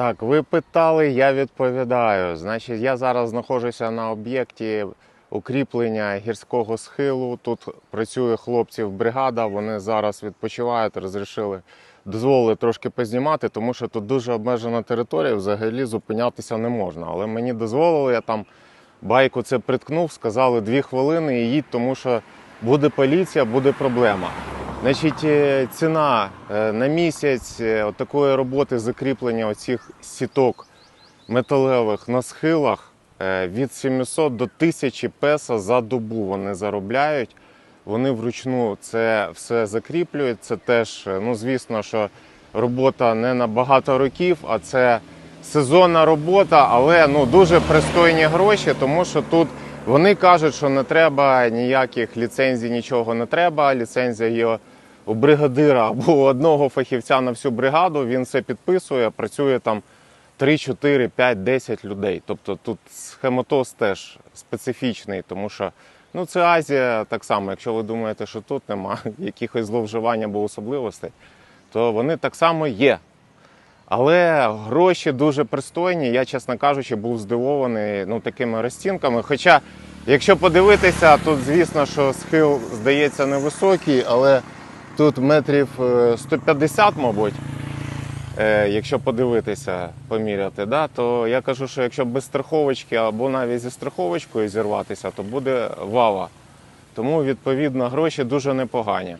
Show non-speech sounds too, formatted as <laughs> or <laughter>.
Так, ви питали, я відповідаю. Значить, я зараз знаходжуся на об'єкті укріплення гірського схилу. Тут працює хлопців бригада. Вони зараз відпочивають, розрішили дозволили трошки познімати, тому що тут дуже обмежена територія, взагалі зупинятися не можна. Але мені дозволили, я там байку це приткнув, сказали дві хвилини і їдь, тому що буде поліція, буде проблема. Значить, е, ціна е, на місяць е, от такої роботи закріплення оцих сіток металевих на схилах від 700 до 1000 песо за добу вони заробляють. Вони вручну це все закріплюють. Це теж, ну звісно, що робота не на багато років, а це сезонна робота, але ну дуже пристойні гроші, тому що тут вони кажуть, що не треба ніяких ліцензій, нічого не треба. Ліцензія є у бригадира або у одного фахівця на всю бригаду. Він все підписує, працює там 3, 4, 5, 10 людей. Тобто тут схематоз теж специфічний, тому що ну це Азія так само. Якщо ви думаєте, що тут нема <laughs> якихось зловживань або особливостей, то вони так само є. Але гроші дуже пристойні. Я, чесно кажучи, був здивований ну, такими розцінками. Хоча, якщо подивитися, тут, звісно, що схил здається невисокий, але тут метрів е, 150, мабуть. Е, Якщо подивитися, поміряти, да, то я кажу, що якщо без страховочки або навіть зі страховочкою зірватися, то буде вава. Тому, відповідно, гроші дуже непогані.